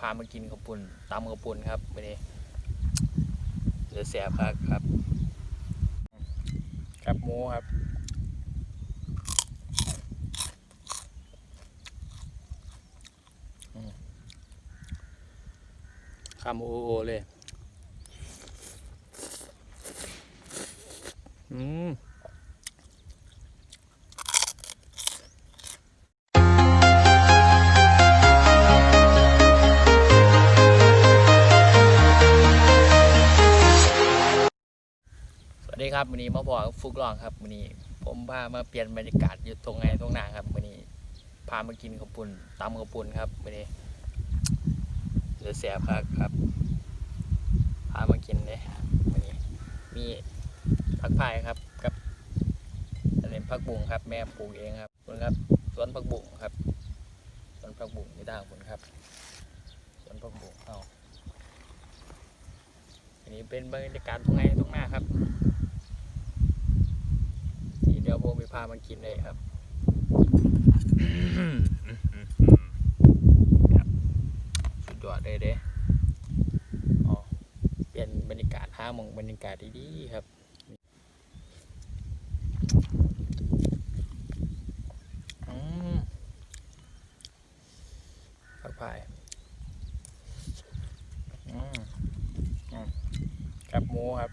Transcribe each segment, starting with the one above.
พามากินข้าวปุ้นตำข้าวปุ้นครับวันนี้เดี๋ยวแสบครับครับครับหมูครับคำโอโอเลย อืม ครับวันนี้มาบอกกับฟุกลองครับวันนี้ ผมพามาเปลี่ยนบรรยากาศอยู่ตรงไงตรงหน้าครับวันนี้พามากินข้าวปุ้นตำข้าวปุ้นครับวันนี้เดี๋ยวแสบครับครับ พามากินเลยวันนี้ มีผักพายครับกับอันนี้ผักบุ้งครับ แม่ปลูกเองครับคุณครับสวนผักบุ้งครับสวนผักบุ้งที่ด้านคุณครับสวนผักบุ้งเอาอันนี้เป็นบรรยากาศตรงไงตรงหน้าครับ ที่เดี๋ยวผมไปพามากินเลยครับสุดยอดเลยเด้อ๋อเปลี่ยนบรรยากาศห้าโมงบรรยากาศดีๆครับอืมผักพายอืมอืมกับหมูครับ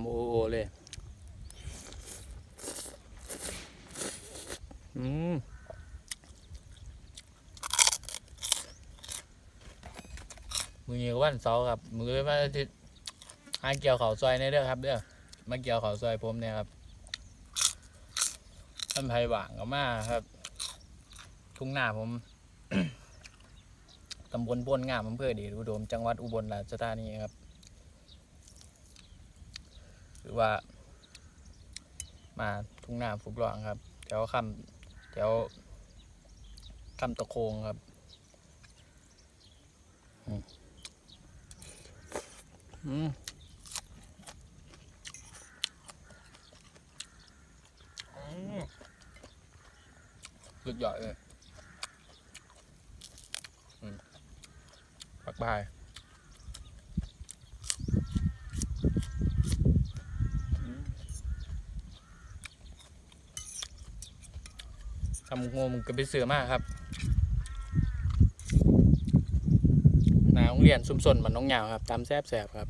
ำโอโอเลย อืมมือนี้ก็วันเสาร์ครับ มือวันอาทิตย์หาเกี่ยวเขาซอยในเด้อครับ เด้อมาเกี่ยวเขาซอยผมเนี่ยครับท่านไผ่หว่างก็มาครับ ทุ่งนาผมตำบลพนงามอำเภอเดชอุดม จังหวัดอุบลราชธานีครับ หรือว่า มาทุ่งนาฟุกหลองครับแถวคำแถวคำตะโคงครับอืมอืมอืมสุดยอดเลย อืมปักบายำงมึงก็ไปเสือมากครับหนาโรงเรียนซุมสนมันน้องยาวครับตามแซบแสบครับ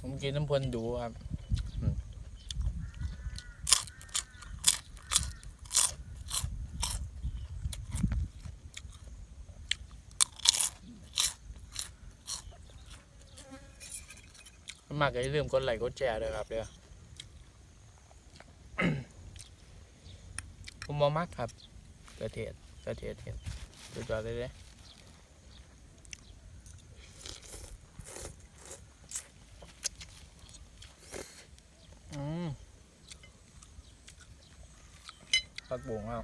ผมกินน้ำพลดูครับ มากก็อย่าลืมกดไลค์กดแชร์ด้วยครับเด้อผมบอมักครับกระเทียดกระเทียดเห็ดสุดยอดเลยเด้อืมพักบุงเอา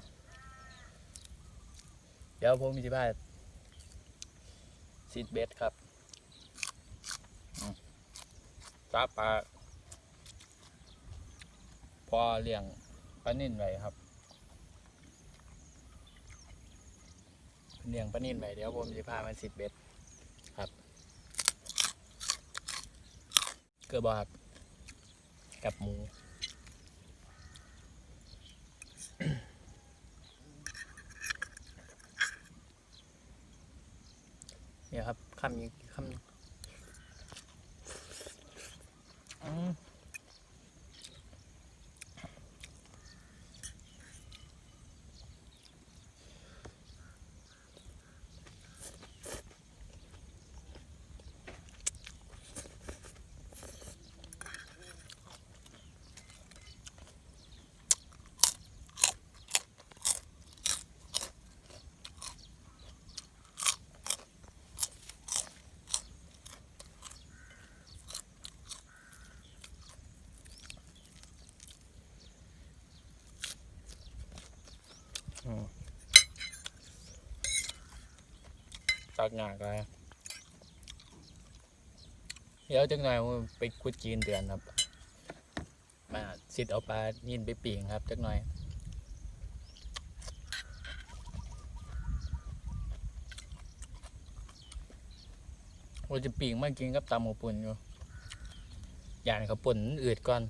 เดี๋ยวผมมีที่บ้านซีดเบสครับอืม จับปลาพอเลี้ยงปลานิ่นไว้ครับเลี้ยงปลานิ่นไว้เดี๋ยวผมจะพามันสิบเบ็ดครับ เกลือบอครับกับหมูเนี่ยครับคำนี้คำ จากงานก็เดี๋ยวจังหน่อยผมไปคุดจีนเดือนครับ มาสิทธิ์เอาปลายินไปปีงครับจักหน่อยว่าจะปีงมากินกับตำข้าวปุ่นอยู่อย่างข้าปุ่นอืดก่อน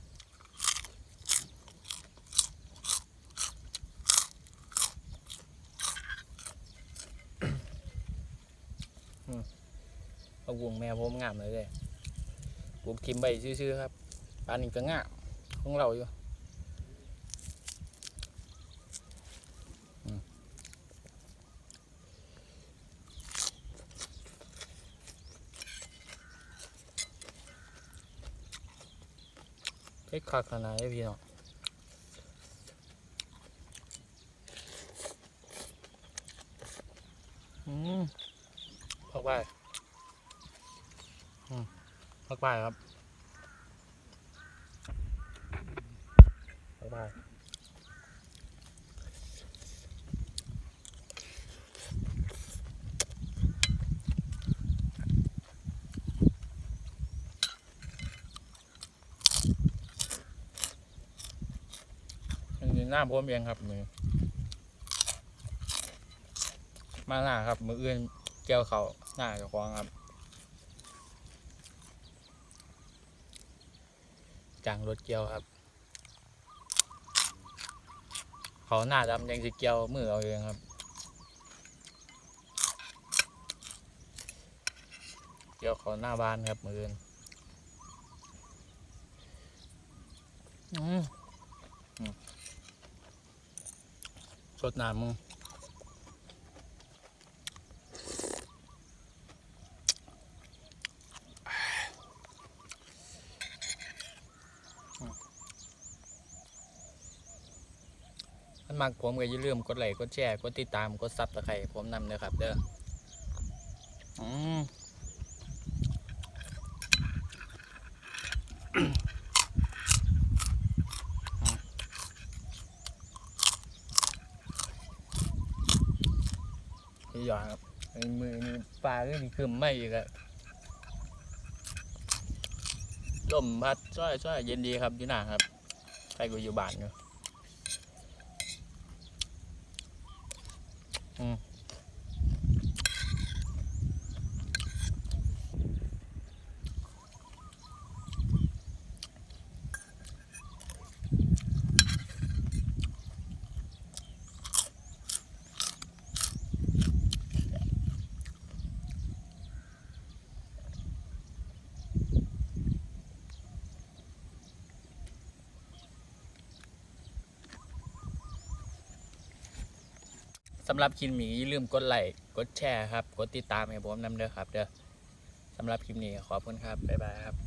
เอาวงแม่ผมงามเลยเลยปลูกทิมใบซื่อๆครับปานนี้ก็งามของเราอยู่เฮ็ดคักขนาดนี้พี่เน้องอืม พักไปอืมพักไปครับพักไปอันนี้หน้าผมเองครับมือมาหน้าครับ มืออื่น เกี่ยวเขาหน้าเจะควางครับจางรถเกี่ยวครับ เขาหน้าดำยังสิเกี่ยวมือเอาเองครับเกี่ยวเขาหน้าบ้านครับมืออื่นอืมสดน้ำมึง ถ้ามักผมก็อย่าลืมกดไลค์กดแชร์กดติดตามกดซับตะไคร่ผมนำเลยครับ เด้ออืมพี่หยอนครับไอ้มือนี่ปลาก็นี่คือไม่อีกอะลมพัดช่วยช่วยเย็นดีครับอยู่หน้าครับ ใครก็อยู่บ้านอยู่ สำหรับคลิปนี้อย่าลืมกดไลค์กดแชร์ครับ กดติดตามให้ผมนำเด้อครับ เด้อสำหรับคลิปนี้ขอบคุณครับ บ๊ายบายครับ